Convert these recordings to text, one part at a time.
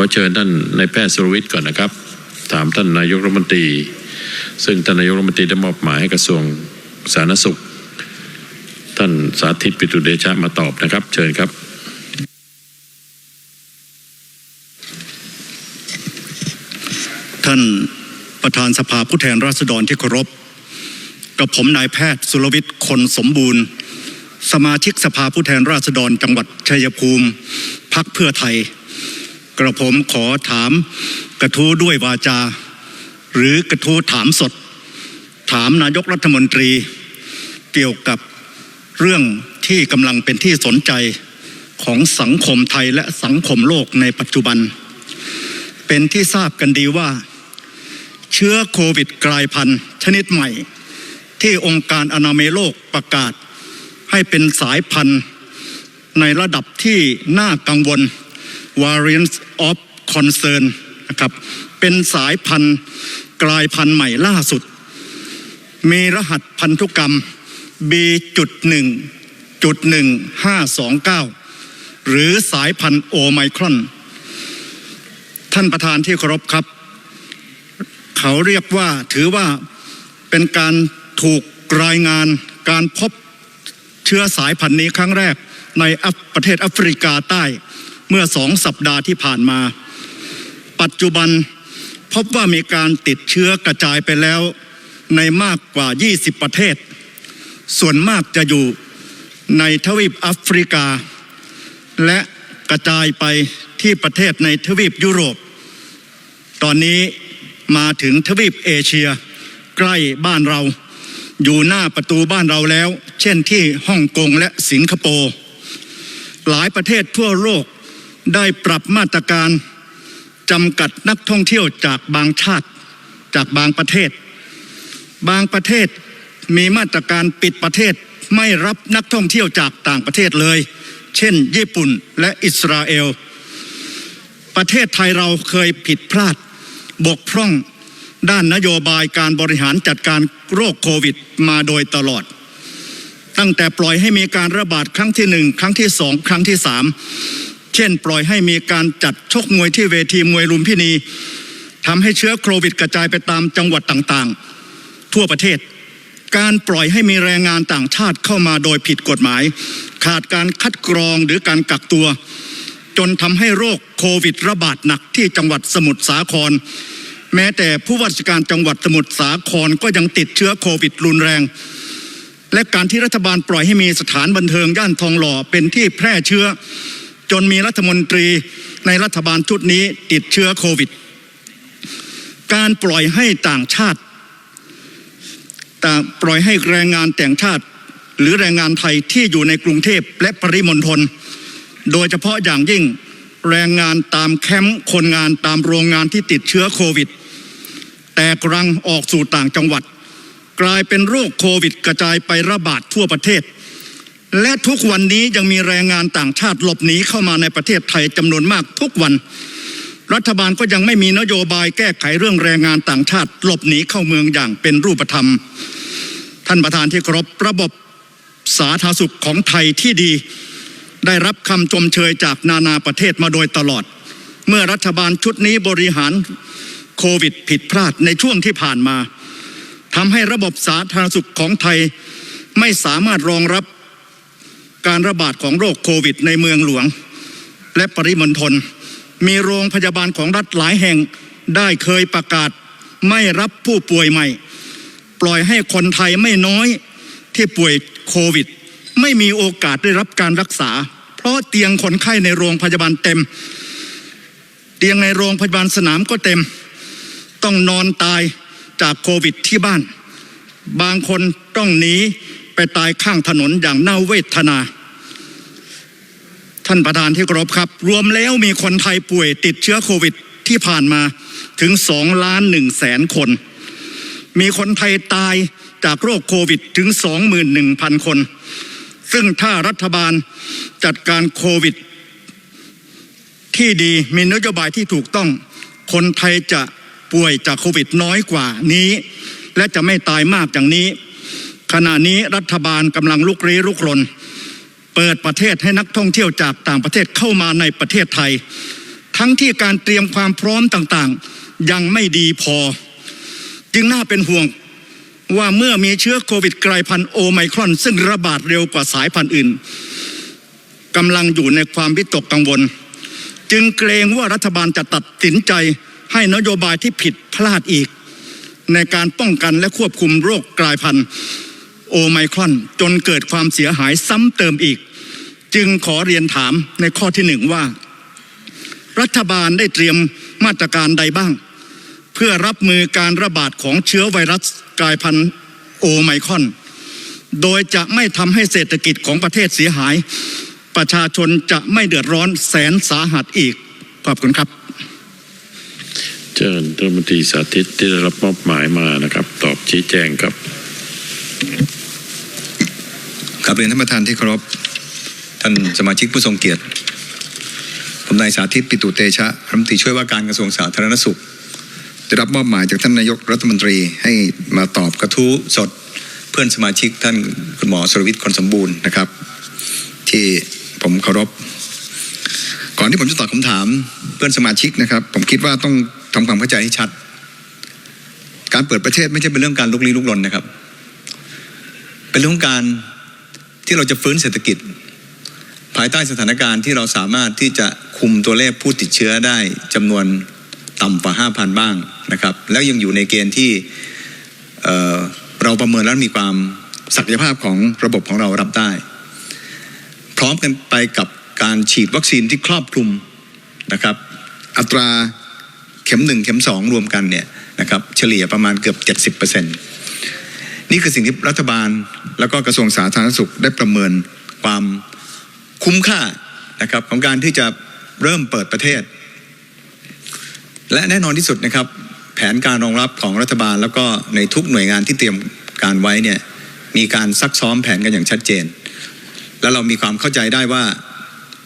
อเชิญท่านนายแพทย์สุรวิทย์ก่อนนะครับ ถามท่านนายกรัฐมนตรี ซึ่งท่านนายกรัฐมนตรีได้มอบหมายให้กระทรวงสาธารณสุข ท่านสาธิตปิตุเดชะมาตอบนะครับ เชิญครับท่านประธานสภาผู้แทนราษฎรที่เคารพ กับผมนายแพทย์สุรวิทย์คนสมบูรณ์ สมาชิกสภาผู้แทนราษฎรจังหวัดชัยภูมิ พักเพื่อไทย กระผมขอถามกระทู้ด้วยวาจา หรือกระทู้ถามสด ถามนายกรัฐมนตรี เกี่ยวกับเรื่องที่กำลังเป็นที่สนใจของสังคมไทยและสังคมโลกในปัจจุบัน เป็นที่ทราบกันดีว่า เชื้อโควิดกลายพันธุ์ชนิดใหม่ ที่องค์การอนามัยโลกประกาศ ให้เป็นสายพันธุ์ในระดับที่น่ากังวล variants of concern นะครับเป็นสายพันธุ์กลายพันธุ์ใหม่ล่าสุด มีรหัสพันธุกรรม B.1.1529 หรือสายพันธุ์โอไมครอน ท่านประธานที่เคารพครับ เขาเรียกว่าถือว่าเป็นการถูกรายงานการพบเชื้อสายพันธุ์นี้ครั้งแรกในประเทศแอฟริกาใต้ เมื่อสองสัปดาห์ที่ผ่านมา ปัจจุบันพบว่ามีการติดเชื้อกระจายไปแล้วในมากกว่า 20 ประเทศ ส่วนมากจะอยู่ในทวีปแอฟริกา และกระจายไปที่ประเทศในทวีปยุโรป ตอนนี้มาถึงทวีปเอเชีย ใกล้บ้านเรา อยู่หน้าประตูบ้านเราแล้ว เช่นที่ฮ่องกงและสิงคโปร์ หลายประเทศทั่วโลก ได้ปรับมาตรการจำกัดนักท่องเที่ยวจากบางชาติจากบางประเทศ บางประเทศมีมาตรการปิดประเทศไม่รับนักท่องเที่ยวจากต่างประเทศเลย เช่น ญี่ปุ่นและอิสราเอล ประเทศไทยเราเคยผิดพลาดบกพร่องด้านนโยบายการบริหารจัดการโรคโควิดมาโดยตลอด ตั้งแต่ปล่อยให้มีการระบาดครั้งที่หนึ่งครั้งที่สองครั้งที่สาม ช่น ปล่อยให้มีการจัดชกมวยที่เวทีมวยลุมพินีทำให้เชื้อโควิดกระจายไปตามจังหวัดต่างๆ ทั่วประเทศ การปล่อยให้มีแรงงานต่างชาติเข้ามาโดยผิดกฎหมาย ขาดการคัดกรองหรือการกักตัว จนทำให้โรคโควิดระบาดหนักที่จังหวัดสมุทรสาคร แม้แต่ผู้ว่าราชการจังหวัดสมุทรสาครก็ยังติดเชื้อโควิดรุนแรง และการที่รัฐบาลปล่อยให้มีสถานบันเทิงย่านทองหล่อเป็นที่แพร่เชื้อ จนมีรัฐมนตรีในรัฐบาลชุดนี้ติดเชื้อโควิด การปล่อยให้ต่างชาติต่างปล่อยให้แรงงานแต่างชาติ หรือแรงงานไทยที่อยู่ในกรุงเทพและปริมณฑลโดยเฉพาะอย่างยิ่งแรงงานตามแคมป์คนงานตามโรงงานที่ติดเชื้อโควิด แตกรังออกสู่ต่างจังหวัด กลายเป็นโรคโควิดกระจายไประบาดทั่วประเทศ และทุกวันนี้ยังมีแรงงานต่างชาติหลบหนีเข้ามาในประเทศไทยจำนวนมากทุกวัน รัฐบาลก็ยังไม่มีนโยบายแก้ไขเรื่องแรงงานต่างชาติหลบหนีเข้าเมืองอย่างเป็นรูปธรรม ท่านประธานที่เคารพระบบสาธารณสุขของไทยที่ดี ได้รับคำชมเชยจากนานาประเทศมาโดยตลอด เมื่อรัฐบาลชุดนี้บริหารโควิดผิดพลาดในช่วงที่ผ่านมาทำให้ระบบสาธารณสุขของไทยไม่สามารถรองรับ การระบาดของโรคโควิดในเมืองหลวง และปริมณฑลมีโรงพยาบาลของรัฐหลายแห่งได้เคยประกาศไม่รับผู้ป่วยใหม่ ปล่อยให้คนไทยไม่น้อยที่ป่วยโควิด ไม่มีโอกาสได้รับการรักษา เพราะเตียงคนไข้ในโรงพยาบาลเต็ม เตียงในโรงพยาบาลสนามก็เต็ม ต้องนอนตายจากโควิดที่บ้าน บางคนต้องหนีไปตายข้างถนนอย่างน่าเวทนา ท่านประธานที่เคารพครับ รวมแล้วมีคนไทยป่วยติดเชื้อโควิดที่ผ่านมาถึง2ล้าน1แสนคน มีคนไทยตายจากโรคโควิดถึง 21,000 คน ซึ่งถ้ารัฐบาลจัดการโควิด ที่ดีมีนโยบายที่ถูกต้อง คนไทยจะป่วยจากโควิดน้อยกว่านี้ และจะไม่ตายมากอย่างนี้ ขณะนี้รัฐบาลกำลังลุกรี้ลุกรน เปิดประเทศให้นักท่องเที่ยวจากต่างประเทศเข้ามาในประเทศไทย ทั้งที่การเตรียมความพร้อมต่างๆ ยังไม่ดีพอ จึงน่าเป็นห่วงว่าเมื่อมีเชื้อโควิดกลายพันธุ์โอไมครอน ซึ่งระบาดเร็วกว่าสายพันธุ์อื่นกำลังอยู่ในความวิตกกังวล จึงเกรงว่ารัฐบาลจะตัดสินใจให้นโยบายที่ผิดพลาดอีก ในการป้องกันและควบคุมโรคกลายพันธุ์โอไมครอน จนเกิดความเสียหายซ้ำเติมอีก จึงขอเรียนถามในข้อที่หนึ่งว่า รัฐบาลได้เตรียมมาตรการใดบ้าง เพื่อรับมือการระบาดของเชื้อไวรัสกลายพันธุ์โอไมครอน โดยจะไม่ทำให้เศรษฐกิจของประเทศเสียหาย ประชาชนจะไม่เดือดร้อนแสนสาหัสอีก ขอบคุณครับ เชิญรัฐมนตรีสาธิตที่ได้รับมอบหมายมานะครับ ตอบชี้แจงครับครับเรียนท่านประธานที่เคารพท่านสมาชิกผู้ทรงเกียรติ ผมนายสาธิตปิตุเตชะรัฐมนตรีช่วยว่าการกระทรวงสาธารณสุข ได้รับมอบหมายจากท่านนายกรัฐมนตรีให้มาตอบกระทู้สดเพื่อนสมาชิกท่านคุณหมอสรวิทย์คนสมบูรณ์นะครับ ที่ผมเคารพ ก่อนที่ผมจะตอบคำถามเพื่อนสมาชิกนะครับ ผมคิดว่าต้องทำความเข้าใจให้ชัด การเปิดประเทศไม่ใช่เป็นเรื่องการลุกลี้ลุกลนนะครับ เป็นเรื่องของการที่เราจะฟื้นเศรษฐกิจ ภายใต้สถานการณ์ที่เราสามารถที่จะคุมตัวเลขผู้ติดเชื้อได้จำนวนต่ำกว่า 5,000 บ้างนะครับ แล้วยังอยู่ในเกณฑ์ที่เเราประเมินแล้วมีความศักยภาพของระบบของเรารับได้ พร้อมกันไปกับการฉีดวัคซีนที่ครอบคลุมนะครับ อัตราเข็มหนึ่งเข็มสองรวมกันเนี่ยนะครับเฉลี่ยประมาณเกือบ 70%นี่คือสิ่งที่รัฐบาลแล้วก็กระทรวงสาธารณสุขได้ประเมินความ คุ้มค่านะครับของการที่จะเริ่มเปิดประเทศ และแน่นอนที่สุดนะครับ แผนการรองรับของรัฐบาล แล้วก็ในทุกหน่วยงานที่เตรียมการไว้เนี่ยมีการซักซ้อมแผนกันอย่างชัดเจน แล้วเรามีความเข้าใจได้ว่า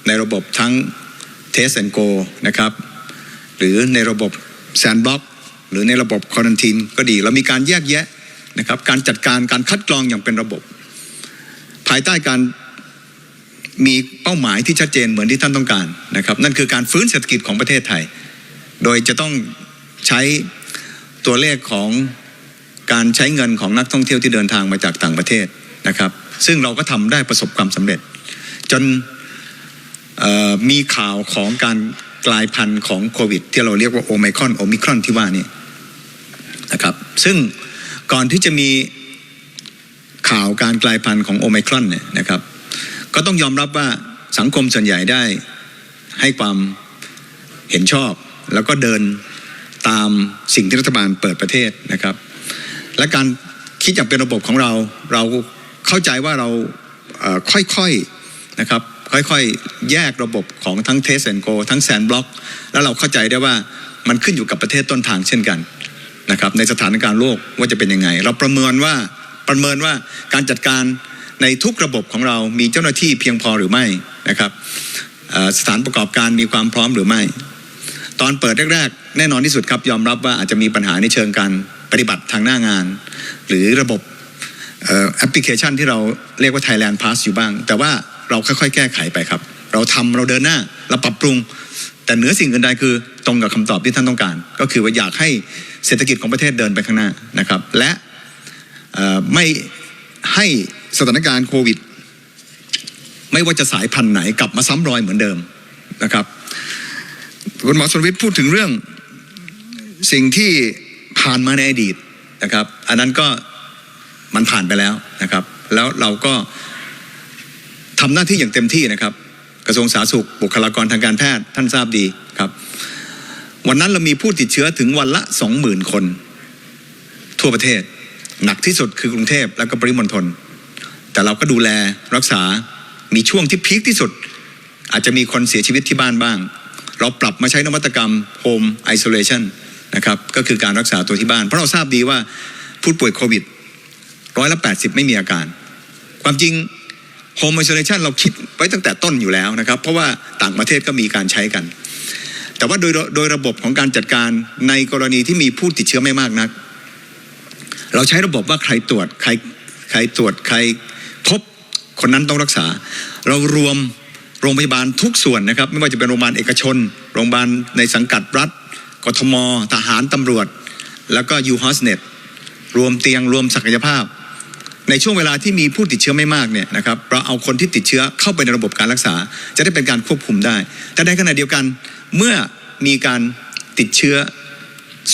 ในระบบทั้ง Test and Go นะครับหรือในระบบ Sandbox หรือในระบบ Quarantine ก็ดี เรามีการแยกแยะนะครับการจัดการการคัดกรองอย่างเป็นระบบ ภายใต้การ มีเป้าหมายที่ชัดเจนเหมือนที่ท่านต้องการนะครับ นั่นคือการฟื้นเศรษฐกิจของประเทศไทย โดยจะต้องใช้ตัวเลขของการใช้เงินของนักท่องเที่ยวที่เดินทางมาจากต่างประเทศนะครับ ซึ่งเราก็ทำได้ประสบความสำเร็จ จนมีข่าวของการกลายพันธุ์ของโควิด ที่เราเรียกว่าโอไมครอนโอมิครอนที่ว่านี่นะครับ ซึ่งก่อนที่จะมีข่าวการกลายพันธุ์ของโอไมครอนเนี่ยนะครับ ก็ต้องยอมรับว่าสังคมส่วนใหญ่ได้ให้ความเห็นชอบ แล้วก็เดินตามสิ่งที่รัฐบาลเปิดประเทศนะครับ และการคิดอย่างเป็นระบบของเราเราเข้าใจว่าเราค่อยๆนะครับค่อยๆ แยกระบบของทั้ง Test and Go ทั้ง Sandblock แล้วเราเข้าใจได้ว่ามันขึ้นอยู่กับประเทศต้นทางเช่นกันนะครับในสถานการณ์โลกว่าจะเป็นยังไง เราประเมินว่าประเมินว่าการจัดการ ในทุกระบบของเรามีเจ้าหน้าที่เพียงพอหรือไม่นะครับสถานประกอบการมีความพร้อมหรือไม่ ตอนเปิดแรกๆ แน่นอนที่สุดครับยอมรับว่าอาจจะมีปัญหาในเชิงการปฏิบัติทางหน้างาน หรือระบบแอปพลิเคชันที่เราเรียกว่า Thailand Pass อยู่บ้าง แต่ว่าเราค่อยๆ แก้ไขไปครับ เราทำเราเดินหน้า เราปรับปรุง แต่เหนือสิ่งอื่นใดคือตรงกับคำตอบที่ท่านต้องการ ก็คือว่าอยากให้เศรษฐกิจของประเทศเดินไปข้างหน้านะครับ และไม่ให้ สถานการณ์โควิด ไม่ว่าจะสายพันธุ์ไหนกลับมาซ้ำรอยเหมือนเดิมนะครับคุณหมอสนวิทย์พูดถึงเรื่องสิ่งที่ผ่านมาในอดีตนะครับ อันนั้นก็มันผ่านไปแล้วนะครับ แล้วเราก็ทำหน้าที่อย่างเต็มที่นะครับ กระทรวงสาธารณสุข บุคลากรทางการแพทย์ท่านทราบดีครับ วันนั้นเรามีผู้ติดเชื้อถึงวันละสองหมื่นคน ทั่วประเทศ หนักที่สุดคือกรุงเทพและก็ปริมณฑล แต่เราก็ดูแลรักษา มีช่วงที่พีคที่สุด อาจจะมีคนเสียชีวิตที่บ้านบ้าง เราปรับมาใช้นวัตกรรม Home Isolation นะครับ ก็คือการรักษาตัวที่บ้าน เพราะเราทราบดีว่าผู้ป่วยโควิดร้อยละ80ไม่มีอาการ ความจริง Home Isolation เราคิดไว้ตั้งแต่ต้นอยู่แล้วนะครับ เพราะว่าต่างประเทศก็มีการใช้กัน แต่ว่าโดยโดยระบบของการจัดการในกรณีที่มีผู้ติดเชื้อไม่มากนัก เราใช้ระบบว่าใครตรวจใครใครตรวจใคร พบคนนั้นต้องรักษา เรารวมโรงพยาบาลทุกส่วนนะครับ ไม่ว่าจะเป็นโรงพยาบาลเอกชน โรงพยาบาลในสังกัดรัฐกทม ทหารตำรวจ แล้วก็ยูฮอสเน็ตรวมเตียงรวมศักยภาพ ในช่วงเวลาที่มีผู้ติดเชื้อไม่มากเนี่ยนะครับเราเอาคนที่ติดเชื้อเข้าไปในระบบการรักษา จะได้เป็นการควบคุมได้ แต่ในขณะเดียวกันเมื่อมีการติดเชื้อ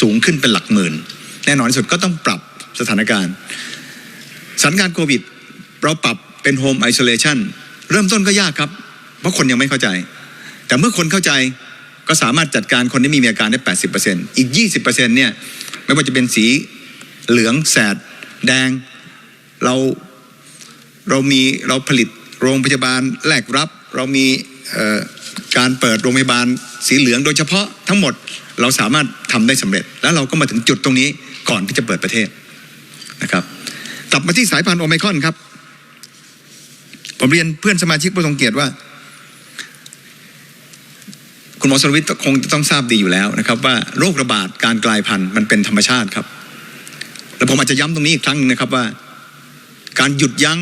สูงขึ้นเป็นหลักหมื่น แน่นอนที่สุดก็ต้องปรับสถานการณ์สถานการณ์โควิด เราปรับเป็นโฮมไอโซเลชันเริ่มต้นก็ยากครับ เพราะคนยังไม่เข้าใจ แต่เมื่อคนเข้าใจก็สามารถจัดการคนที่มีอาการได้ 80%อีก 20%เนี่ยไม่ว่าจะเป็นสีเหลืองแสด แดง เราเรามีเราผลิตโรงพยาบาลแลกรับ เรามีการเปิดโรงพยาบาลสีเหลืองโดยเฉพาะทั้งหมดเราสามารถทำได้สำเร็จ แล้วเราก็มาถึงจุดตรงนี้ก่อนที่จะเปิดประเทศนะครับกลับมาที่สายพันธุ์โอไมคอนครับ ผมเรียนเพื่อนสมาชิกผู้ทรงเกียรติว่า คุณหมอสรวิทย์คงจะต้องทราบดีอยู่แล้วนะครับ ว่าโรคระบาดการกลายพันธุ์มันเป็นธรรมชาติครับ แล้วผมอาจจะย้ำตรงนี้อีกครั้งหนึงนะครับว่า การหยุดยั้ง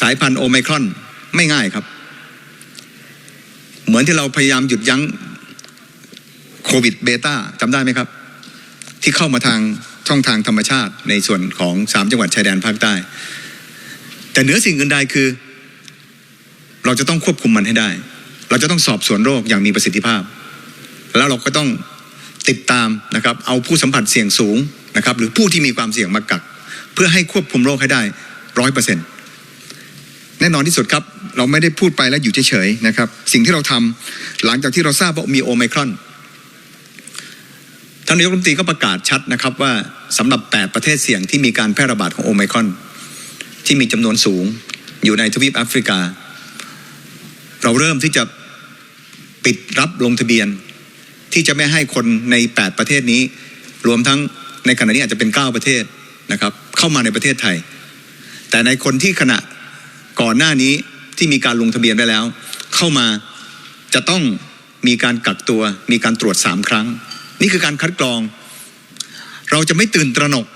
สายพันธุ์โอไมครอนไม่ง่ายครับ เหมือนที่เราพยายามหยุดยั้งโควิดเบต้าจำได้ไหมครับ ที่เข้ามาทางช่องทางธรรมชาติในส่วนของสามจังหวัดชายแดนภาคใต้ แต่เหนือสิ่งอื่นใดคือ เราจะต้องควบคุมมันให้ได้ เราจะต้องสอบสวนโรคอย่างมีประสิทธิภาพ แล้วเราก็ต้องติดตามนะครับ เอาผู้สัมผัสเสี่ยงสูงนะครับ หรือผู้ที่มีความเสี่ยงมากัก เพื่อให้ควบคุมโรคให้ได้ร้อยเปอร์เซ็นต์แน่นอนที่สุดครับ เราไม่ได้พูดไปแล้วอยู่เฉยๆนะครับ สิ่งที่เราทำหลังจากที่เราทราบว่ามีโอไมครอนท่านนายกรัฐมนตรีก็ประกาศชัดนะครับว่าสำหรับ 8 ประเทศเสี่ยงที่มีการแพร่ระบาดของโอไมครอน ที่มีจำนวนสูงอยู่ในทวีปแอฟริกา เราเริ่มที่จะปิดรับลงทะเบียน ที่จะไม่ให้คนใน 8 ประเทศนี้ รวมทั้งในขณะนี้อาจจะเป็น 9 ประเทศนะครับ เข้ามาในประเทศไทย แต่ในคนที่ขณะก่อนหน้านี้ที่มีการลงทะเบียนได้แล้ว เข้ามาจะต้องมีการกักตัว มีการตรวจ3ครั้ง นี่คือการคัดกรอง เราจะไม่ตื่นตระหนก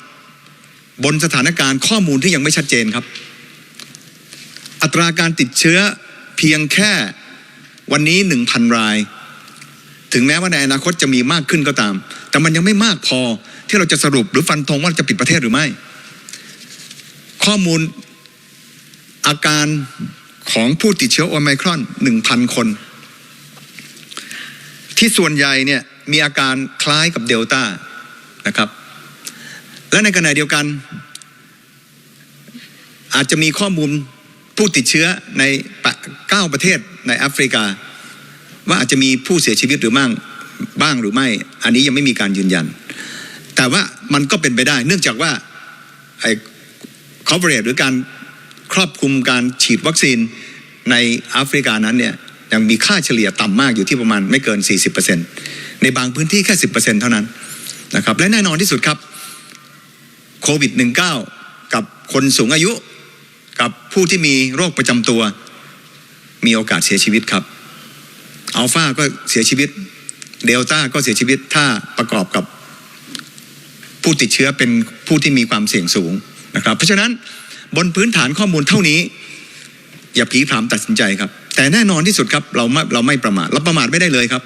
บนสถานการณ์ข้อมูลที่ยังไม่ชัดเจนครับ อัตราการติดเชื้อเพียงแค่วันนี้ 1,000 ราย ถึงแม้ว่าในอนาคตจะมีมากขึ้นก็ตาม แต่มันยังไม่มากพอที่เราจะสรุปหรือฟันธงว่าจะปิดประเทศหรือไม่ ข้อมูลอาการของผู้ติดเชื้อโอไมครอน1,000 คน ที่ส่วนใหญ่เนี่ยมีอาการคล้ายกับเดลต้านะครับ และในขณะเดียวกัน อาจจะมีข้อมูลผู้ติดเชื้อในเก้าประเทศในแอฟริกา ว่าอาจจะมีผู้เสียชีวิตหรือมั่งบ้างหรือไม่ อันนี้ยังไม่มีการยืนยัน แต่ว่ามันก็เป็นไปได้ เนื่องจากว่าไอ้ coverage หรือการครอบคลุมการฉีดวัคซีนในแอฟริกานั้นเนี่ยยังมีค่าเฉลี่ยต่ำมากอยู่ที่ประมาณไม่เกิน 40%ในบางพื้นที่แค่ 10%เท่านั้นนะครับและแน่นอนที่สุดครับ โควิด -19 กับคนสูงอายุกับผู้ที่มีโรคประจำตัว มีโอกาสเสียชีวิตครับอัลฟาก็เสียชีวิตเดลต้าก็เสียชีวิตถ้าประกอบกับผู้ติดเชื้อเป็นผู้ที่มีความเสี่ยงสูงนะครับ เพราะฉะนั้นบนพื้นฐานข้อมูลเท่านี้ อย่าผีผามตัดสินใจครับ แต่แน่นอนที่สุดครับเราไม่เราไม่ประมาทเราประมาทไม่ได้เลยครับ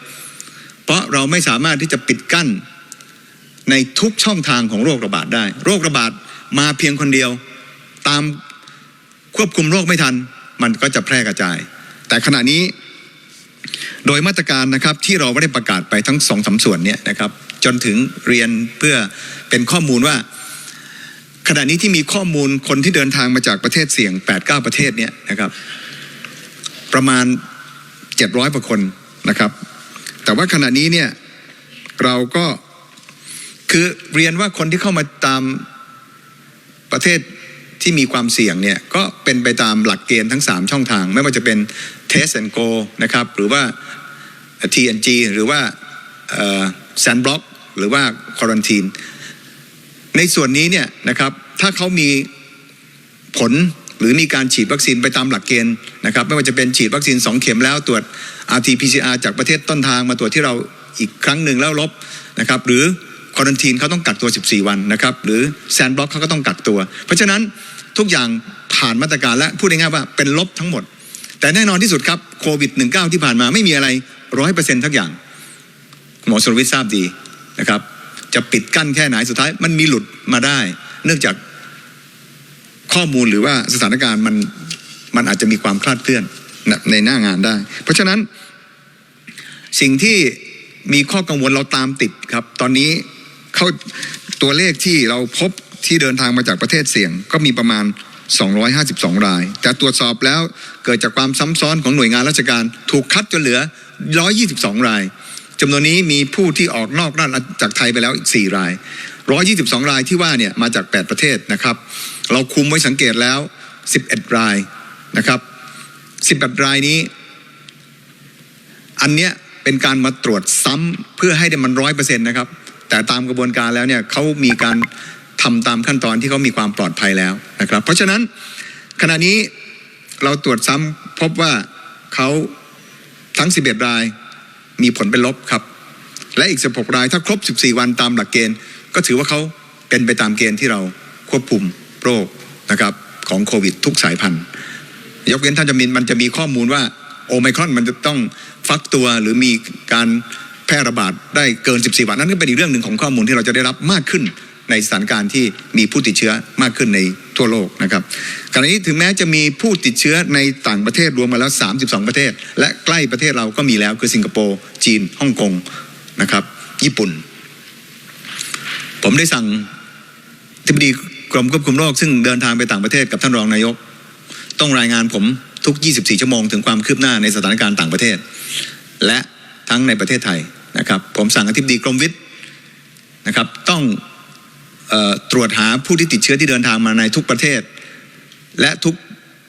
เพราะเราไม่สามารถที่จะปิดกั้น ในทุกช่องทางของโรคระบาดได้ โรคระบาดมาเพียงคนเดียว ตามควบคุมโรคไม่ทัน มันก็จะแพร่กระจาย แต่ขณะนี้โดยมาตรการนะครับที่เราไม่ได้ประกาศไปทั้งสองสาส่วนเนี่ยนะครับ จนถึงเรียนเพื่อเป็นข้อมูลว่า ขณะนี้ที่มีข้อมูลคนที่เดินทางมาจากประเทศเสี่ยง 8-9 ประเทศเนี่ยนะครับ ประมาณ 700กว่าคนนะครับ แต่ว่าขณะนี้เนี่ยเราก็ คือเรียนว่าคนที่เข้ามาตามประเทศที่มีความเสี่ยงเนี่ยก็เป็นไปตามหลักเกณฑ์ทั้ง 3 ช่องทาง ไม่ว่าจะเป็น Test and Go นะครับหรือว่า TNG หรือว่า Sandblock หรือว่า Quarantine ในส่วนนี้เนี่ยนะครับถ้าเขามีผลหรือมีการฉีดวัคซีนไปตามหลักเกณฑ์นะครับไม่ว่าจะเป็นฉีดวัคซีน 2 เข็มแล้วตรวจ RT-PCR จากประเทศต้นทางมาตรวจที่เราอีกครั้งหนึ่งแล้วลบนะครับหรือ ควอนทีนเขาต้องกักตัว 14 วันนะครับหรือแซนบล็อกเขาก็ต้องกักตัว เพราะฉะนั้นทุกอย่างผ่านมาตรการและพูดง่ายๆว่าเป็นลบทั้งหมด แต่แน่นอนที่สุดครับโควิด -19 ที่ผ่านมาไม่มีอะไรร้อยเปอร์เซ็นต์ทักอย่างหมอสรวิทย์ทราบดีนะครับ จะปิดกั้นแค่ไหนสุดท้าย มันมีหลุดมาได้ เนื่องจากข้อมูลหรือว่าสถานการณ์มันมันอาจจะมีความคลาดเคลื่อนในหน้างานได้ เพราะฉะนั้นสิ่งที่มีข้อกังวลเราตามติดครับ ตอนนี้ เข้าตัวเลขที่เราพบที่เดินทางมาจากประเทศเสี่ยง ก็มีประมาณ 252 ราย แต่ตรวจสอบแล้วเกิดจากความซ้ำซ้อนของหน่วยงานราชการ ถูกคัดจนเหลือ 122 รายจำนวนนี้มีผู้ที่ออกนอกราชอาณาจากไทยไปแล้วอีก 4 ราย 122 รายที่ว่าเนี่ยมาจาก 8 ประเทศนะครับ เราคุมไว้สังเกตแล้ว 11 รายนะครับ 11 รายนี้ อันเนี้ยเป็นการมาตรวจซ้ำเพื่อให้ได้มันร้อยเปอร์เซ็นต์นะครับ แต่ตามกระบวนการแล้วเนี่ยเขามีการทำตามขั้นตอนที่เขามีความปลอดภัยแล้วนะครับ เพราะฉะนั้นขณะนี้เราตรวจซ้ำพบว่าเขาทั้ง 11 รายมีผลเป็นลบครับ และอีก 16 รายถ้าครบ 14 วันตามหลักเกณฑ์ ก็ถือว่าเขาเป็นไปตามเกณฑ์ที่เราควบคุมโรคนะครับของโควิดทุกสายพันธุ์ ยกเว้นท่านจะมีมันจะมีข้อมูลว่าโอไมครอนมันจะต้องฟักตัวหรือมีการ แพร่ระบาดได้เกิน 14 วันนั้นก็เป็นอีกเรื่องหนึ่งของข้อมูลที่เราจะได้รับมากขึ้นในสถานการณ์ที่มีผู้ติดเชื้อมากขึ้นในทั่วโลกนะครับขณะนี้ถึงแม้จะมีผู้ติดเชื้อในต่างประเทศรวมมาแล้ว 32 ประเทศ และใกล้ประเทศเราก็มีแล้วคือสิงคโปร์จีนฮ่องกงนะครับญี่ปุ่น ผมได้สั่งทิบดีกรมควบคุมโรคซึ่งเดินทางไปต่างประเทศกับท่านรองนายก ต้องรายงานผมทุก 24 ชั่วโมงถึงความคืบหน้าในสถานการณ์ต่างประเทศ และ ทั้งในประเทศไทยนะครับ ผมสั่งอธิบดีกรมวิทย์นะครับ ต้องออตรวจหาผู้ที่ติดเชื้อที่เดินทางมาในทุกประเทศ และทุก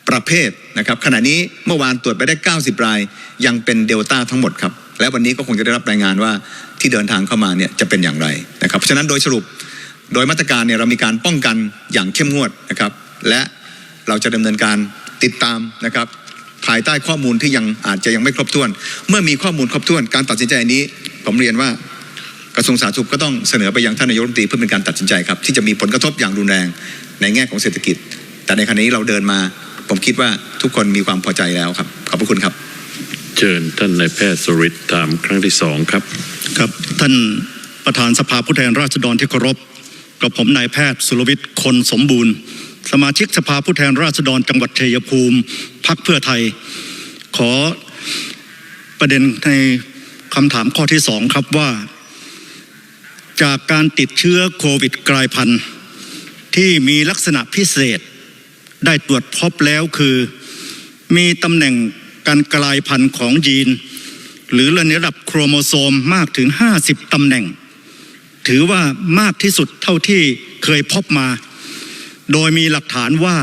ประเภทนะครับ ขณะนี้เมื่อวานตรวจไปได้ 90 ราย ยังเป็นเดลต้าทั้งหมดครับ และวันนี้ก็คงจะได้รับรายงานว่าที่เดินทางเข้ามาเนี่ยจะเป็นอย่างไรนะครับ เพราะฉะนั้นโดยสรุปโดยมาตรการเนี่ยเรามีการป้องกันอย่างเข้มงวดนะครับ และเราจะดำเนินการติดตามนะครับ ภายใต้ข้อมูลที่ยังอาจจะยังไม่ครบถ้วน เมื่อมีข้อมูลครบถ้วน การตัดสินใจนี้ ผมเรียนว่ากระทรวงสาธารณสุขก็ต้องเสนอไปยังท่านนายกรัฐมนตรีเพื่อเป็นการตัดสินใจครับ ที่จะมีผลกระทบอย่างรุนแรงในแง่ของเศรษฐกิจ แต่ในขณะนี้เราเดินมา ผมคิดว่าทุกคนมีความพอใจแล้วครับ ขอบพระคุณครับ เชิญท่านนายแพทย์สรวิทย์ถามครั้งที่สองครับ ครับท่านประธานสภาผู้แทนราษฎรที่เคารพกับผมนายแพทย์สุรวิทย์คนสมบูรณ์ สมาชิกสภาผู้แทนราษฎรจังหวัดชัยภูมิพักเพื่อไทย ขอประเด็นในคำถามข้อที่สองครับว่า จากการติดเชื้อโควิดกลายพันธุ์ ที่มีลักษณะพิเศษ ได้ตรวจพบแล้วคือ มีตำแหน่งการกลายพันธุ์ของยีน หรือระดับโครโมโซมมากถึง 50ตำแหน่ง ถือว่ามากที่สุดเท่าที่เคยพบมา โดยมีหลักฐานว่า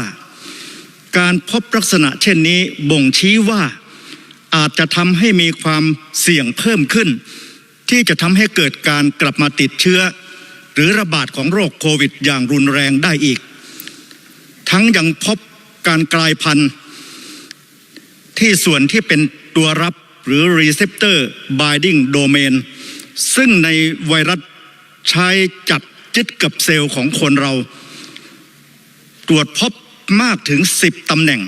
การพบลักษณะเช่นนี้บ่งชี้ว่าอาจจะทำให้มีความเสี่ยงเพิ่มขึ้น ที่จะทำให้เกิดการกลับมาติดเชื้อ หรือระบาดของโรคโควิดอย่างรุนแรงได้อีก ทั้งยังพบการกลายพันธุ์ ที่ส่วนที่เป็นตัวรับหรือ receptor binding domain ซึ่งในไวรัสใช้จับยึดกับเซลล์ของคนเรา ตรวจพบมากถึง 10ตำแหน่ง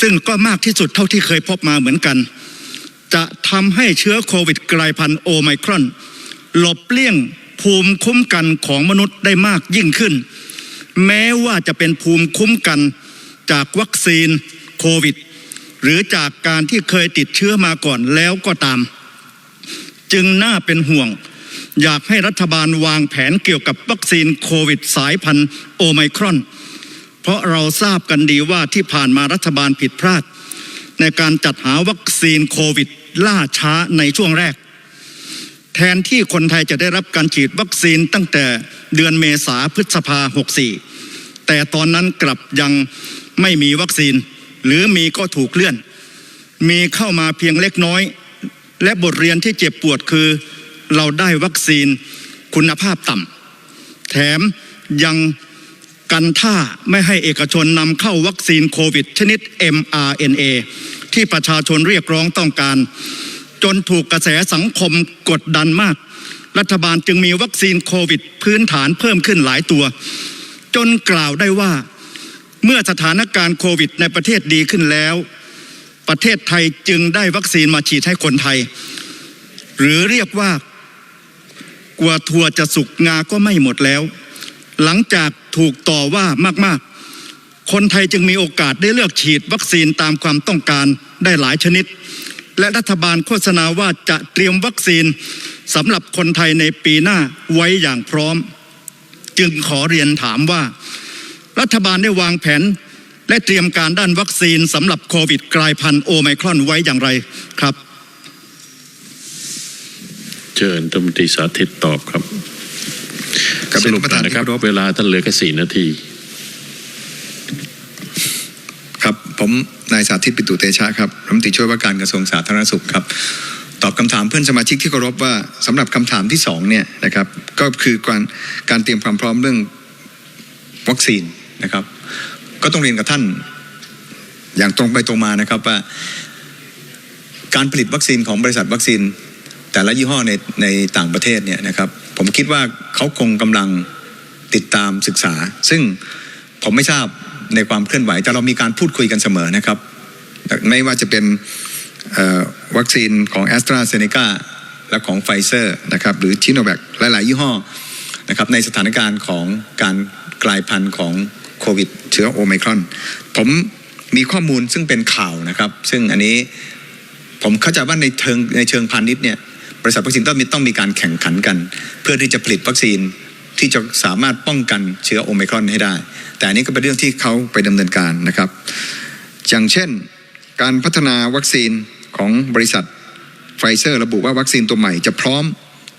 ซึ่งก็มากที่สุดเท่าที่เคยพบมาเหมือนกัน จะทำให้เชื้อโควิดกลายพันธุ์โอไมครอน หลบเลี่ยงภูมิคุ้มกันของมนุษย์ได้มากยิ่งขึ้น แม้ว่าจะเป็นภูมิคุ้มกันจากวัคซีนโควิด หรือจากการที่เคยติดเชื้อมาก่อนแล้วก็ตาม จึงน่าเป็นห่วง อยากให้รัฐบาลวางแผนเกี่ยวกับวัคซีนโควิดสายพันธุ์โอไมครอน ราะเราทราบกันดีว่าที่ผ่านมารัฐบาลผิดพลาด ในการจัดหาวัคซีนโควิดล่าช้าในช่วงแรก แทนที่คนไทยจะได้รับการฉีดวัคซีนตั้งแต่เดือนเมษาพฤษภา 64 แต่ตอนนั้นกลับยังไม่มีวัคซีน หรือมีก็ถูกเลื่อน มีเข้ามาเพียงเล็กน้อย และบทเรียนที่เจ็บปวดคือ เราได้วัคซีนคุณภาพต่ำแถมยัง กันท่าไม่ให้เอกชนนำเข้าวัคซีนโควิด ชนิด mRNA ที่ประชาชนเรียกร้องต้องการ จนถูกกระแสสังคมกดดันมาก รัฐบาลจึงมีวัคซีนโควิด พื้นฐานเพิ่มขึ้นหลายตัว จนกล่าวได้ว่า เมื่อสถานการณ์โควิด ในประเทศดีขึ้นแล้ว ประเทศไทยจึงได้วัคซีนมาฉีดให้คนไทย หรือเรียกว่ากว่าทัวจะสุกงาก็ไม่หมดแล้ว หลังจากถูกต่อว่ามากๆ คนไทยจึงมีโอกาสได้เลือกฉีดวัคซีนตามความต้องการได้หลายชนิด และรัฐบาลโฆษณาว่าจะเตรียมวัคซีนสำหรับคนไทยในปีหน้าไว้อย่างพร้อม จึงขอเรียนถามว่า รัฐบาลได้วางแผน และเตรียมการด้านวัคซีนสำหรับโควิดกลายพันธุ์โอไมครอนไว้อย่างไรครับ เชิญรัฐมตรีสาธิตตอบครับ สรุปท่านประธานนะครับที่เคารพเวลาท่านเหลือแค่สี่นาที ครับผมนายสาธิตปิตุเตชะครับรัฐมนตรีช่วยว่าการกระทรวงสาธารณสุขครับ ตอบคำถามเพื่อนสมาชิกที่เคารพว่าสำหรับคำถามที่สองเนี่ยนะครับ ก็คือการการเตรียมความพร้อมเรื่องวัคซีนนะครับ ก็ต้องเรียนกับท่านอย่างตรงไปตรงมานะครับว่าการผลิตวัคซีนของบริษัทวัคซีน แต่ละยี่ห้อในในต่างประเทศเนี่ยนะครับผมคิดว่าเขาคงกำลังติดตามศึกษา ซึ่งผมไม่ทราบในความเคลื่อนไหว แต่เรามีการพูดคุยกันเสมอนะครับ ไม่ว่าจะเป็นวัคซีนของ a s t r a z เซ e c a และของไฟเซอร์นะครับหรือชิโนแวคหลาย ๆ ยี่ห้อนะครับในสถานการณ์ของการกลายพันธุ์ของโควิดเชื้อโอไมครอน ผมมีข้อมูลซึ่งเป็นข่าวนะครับ ซึ่งอันนี้ผมเข้าใจว่าในเชิงในเชิงพาณิชย์เนี่ย ริษัทวัคซีนต้องมีต้องมีการแข่งขันกัน เพื่อที่จะผลิตวัคซีนที่จะสามารถป้องกันเชื้อโอมครอนให้ได้ แต่อันนี้ก็เป็นเรื่องที่เขาไปดำเนินการนะครับ อย่างเช่น การพัฒนาวัคซีนของบริษัทไฟเซอร์ระบุว่าวัคซีนตัวใหม่จะพร้อม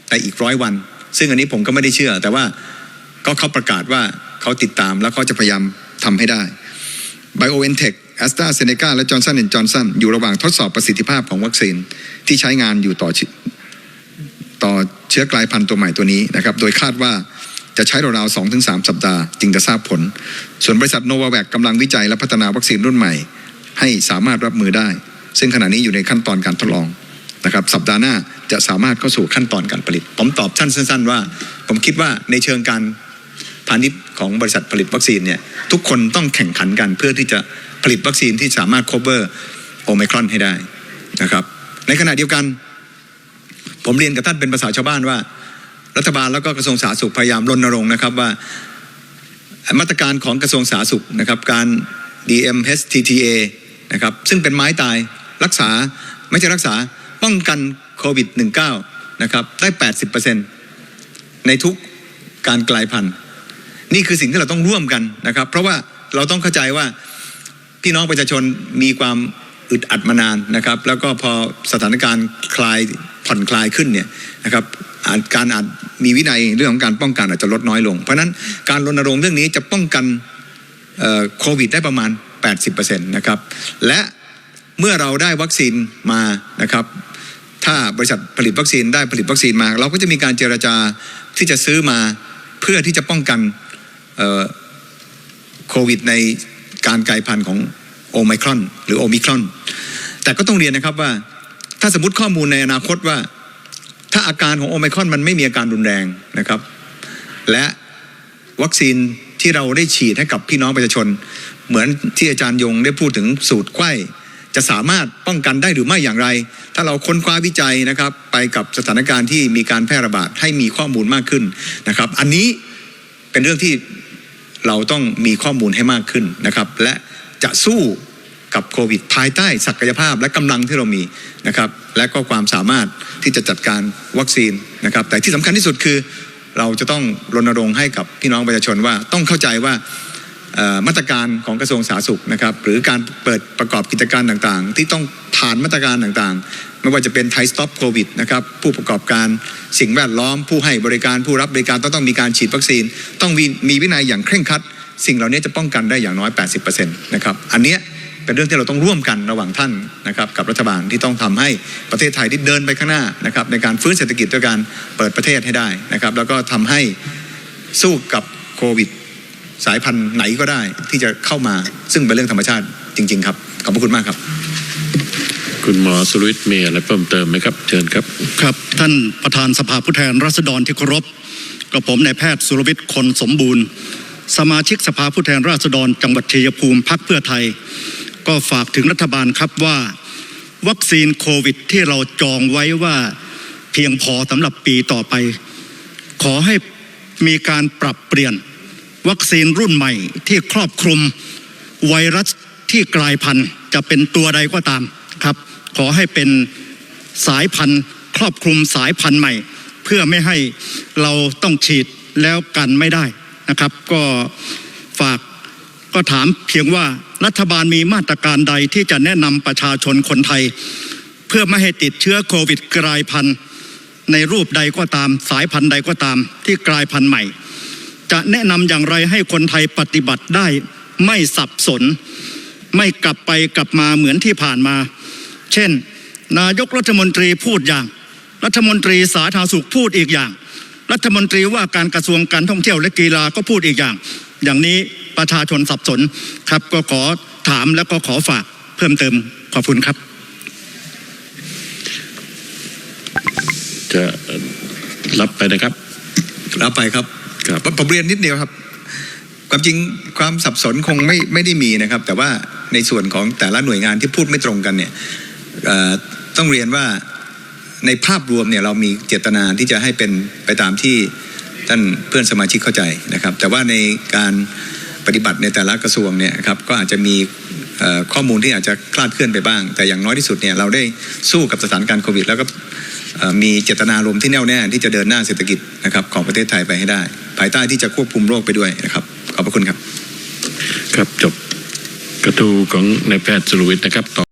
ในอีกร้อยวัน ซึ่งอันนี้ผมก็ไม่ได้เชื่อ แต่ว่าก็เขาประกาศว่าเขาติดตามแล้วเขาจะพยายามทำให้ได้ BioNTech a s t r a z เซ e c a และ Johnson Johnson อยู่ระหว่างทดสอบประสิทธิภาพของวัคซีนที่ใช้งานอยู่ต่อ ต่อเชื้อกลายพันธุ์ตัวใหม่ตัวนี้นะครับ โดยคาดว่าจะใช้ราวๆ2-3สัปดาห์จึงจะทราบผล ส่วนบริษัทโนวาแวกกำลังวิจัยและพัฒนาวัคซีนรุ่นใหม่ ให้สามารถรับมือได้ ซึ่งขณะนี้อยู่ในขั้นตอนการทดลองนะครับ สัปดาห์หน้าจะสามารถเข้าสู่ขั้นตอนการผลิต ผมตอบท่านสั้น ๆ ว่า ผมคิดว่าในเชิงการพาณิชย์ของบริษัทผลิตวัคซีนเนี่ยทุกคนต้องแข่งขันกันเพื่อที่จะผลิตวัคซีนที่สามารถ cover โอไมครอนให้ได้นะครับ ในขณะเดียวกัน ผมเรียนกับท่านเป็นภาษาชาวบ้านว่า รัฐบาลแล้วก็กระทรวงสาธารณสุขพยายามรณรงค์นะครับว่ามาตรการของกระทรวงสาธารณสุขนะครับการ DMHTTA นะครับซึ่งเป็นไม้ตายรักษาไม่ใช่รักษาป้องกันโควิด -19 นะครับได้ 80%ในทุกการกลายพันธุ์ นี่คือสิ่งที่เราต้องร่วมกันนะครับ เพราะว่าเราต้องเข้าใจว่าพี่น้องประชาชนมีความ อึดอัดมานานนะครับ แล้วก็พอสถานการณ์คลายผ่อนคลายขึ้นเนี่ยนะครับาการอาจมีวินัยเรื่องของการป้องกันอาจจะลดน้อยลง เพราะฉะนั้นการรณรงค์เรื่องนี้จะป้องกันโควิดได้ประมาณ 80%นะครับ และเมื่อเราได้วัคซีนมานะครับ ถ้าบริษัทผลิตวัคซีนได้ผลิตวัคซีนมา เราก็จะมีการเจรจาที่จะซื้อมาเพื่อที่จะป้องกันโควิดในการกลายพันธุ์ของ โอไมครอน หรือโอมิครอน แต่ก็ต้องเรียนนะครับว่า ถ้าสมมติข้อมูลในอนาคตว่า ถ้าอาการของโอไมครอนมันไม่มีอาการรุนแรงนะครับ และวัคซีนที่เราได้ฉีดให้กับพี่น้องประชาชน เหมือนที่อาจารย์ยงได้พูดถึงสูตรไข้จะสามารถป้องกันได้หรือไม่อย่างไร ถ้าเราค้นคว้าวิจัยนะครับ ไปกับสถานการณ์ที่มีการแพร่ระบาดให้มีข้อมูลมากขึ้นนะครับ อันนี้เป็นเรื่องที่เราต้องมีข้อมูลให้มากขึ้นนะครับ และ จะสู้กับโควิดภายใต้ศักยภาพและกำลังที่เรามีนะครับและก็ความสามารถที่จะจัดการวัคซีนนะครับแต่ที่สำคัญที่สุดคือ เราจะต้องรณรงค์ให้กับพี่น้องประชาชนว่าต้องเข้าใจว่ามาตรการของกระทรวงสาธารณสุขนะครับหรือการเปิดประกอบกิจการต่างๆ ที่ต้องผ่านมาตรการต่างๆ ไม่ว่าจะเป็นไทยสต็อปโควิดนะครับผู้ประกอบการสิ่งแวดล้อม ผู้ให้บริการผู้รับบริการต้องต้องมีการฉีดวัคซีน ต้องมีมีวินัยอย่างเคร่งครัด สิ่งเหล่านี้จะป้องกันได้อย่างน้อย 80%นะครับอันเนี้ยเป็นเรื่องที่เราต้องร่วมกันระหว่างท่านนะครับกับรัฐบาลที่ต้องทำให้ประเทศไทยที่เดินไปข้างหน้านะครับในการฟื้นเศรษฐกิจด้วยการเปิดประเทศให้ได้นะครับแล้วก็ทำให้สู้กับโควิด สายพันธุ์ไหนก็ได้ที่จะเข้ามาซึ่งเป็นเรื่องธรรมชาติจริง ๆ ครับ ขอบพระคุณมากครับ คุณหมอสุรวิทย์มีอะไรเพิ่มเติมไหมครับเชิญครับครับ ท่านประธานสภาผู้แทนราษฎรที่เคารพกับผมนายแพทย์สุรวิทย์คนสมบูรณ์ สมาชิกสภาผู้แทนราษฎรจังหวัดชัยภูมิพักเพื่อไทย ก็ฝากถึงรัฐบาลครับว่า วัคซีนโควิดที่เราจองไว้ว่าเพียงพอสำหรับปีต่อไป ขอให้มีการปรับเปลี่ยน วัคซีนรุ่นใหม่ที่ครอบคลุมไวรัสที่กลายพันธุ์จะเป็นตัวใดก็ตามครับ ขอให้เป็นสายพันธุ์ครอบคลุมสายพันธุ์ใหม่ เพื่อไม่ให้เราต้องฉีดแล้วกันไม่ได้ นะครับ ก็ฝากก็ถามเพียงว่ารัฐบาลมีมาตรการใดที่จะแนะนำประชาชนคนไทย เพื่อไม่ให้ติดเชื้อโควิดกลายพันธุ์ในรูปใดก็ตาม สายพันธุ์ใดก็ตามที่กลายพันธุ์ใหม่ จะแนะนำอย่างไรให้คนไทยปฏิบัติได้ไม่สับสน ไม่กลับไปกลับมาเหมือนที่ผ่านมา เช่น นายกรัฐมนตรีพูดอย่าง รัฐมนตรีสาธารณสุขพูดอีกอย่าง รัฐมนตรีว่าการกระทรวงการท่องเที่ยวและกีฬาก็พูดอีกอย่าง อย่างนี้ประชาชนสับสนครับ ก็ขอถามแล้วก็ขอฝากเพิ่มเติมขอบคุณครับ จะรับไปนะครับ รับไปครับครับผมผมเรียนนิดเดียวครับ ความจริงความสับสนคงไม่ไม่ได้มีนะครับ แต่ว่าในส่วนของแต่ละหน่วยงานที่พูดไม่ตรงกันเนี่ยเอ่อต้องเรียนว่า ในภาพรวมเนี่ยเรามีเจตนาที่จะให้เป็นไปตามที่ท่านเพื่อนสมาชิกเข้าใจนะครับ แต่ว่าในการปฏิบัติในแต่ละกระทรวงเนี่ยครับก็อาจจะมีข้อมูลที่อาจจะคลาดเคลื่อนไปบ้าง แต่อย่างน้อยที่สุดเนี่ยเราได้สู้กับสถานการณ์โควิด แล้วก็มีเจตนารมณ์ที่แน่วแน่ที่จะเดินหน้าเศรษฐกิจนะครับของประเทศไทยไปให้ได้ ภายใต้ที่จะควบคุมโรคไปด้วยนะครับ ขอบพระคุณครับ ครับจบกระทูของนายแพทย์สุรวิทย์นะครับต่อ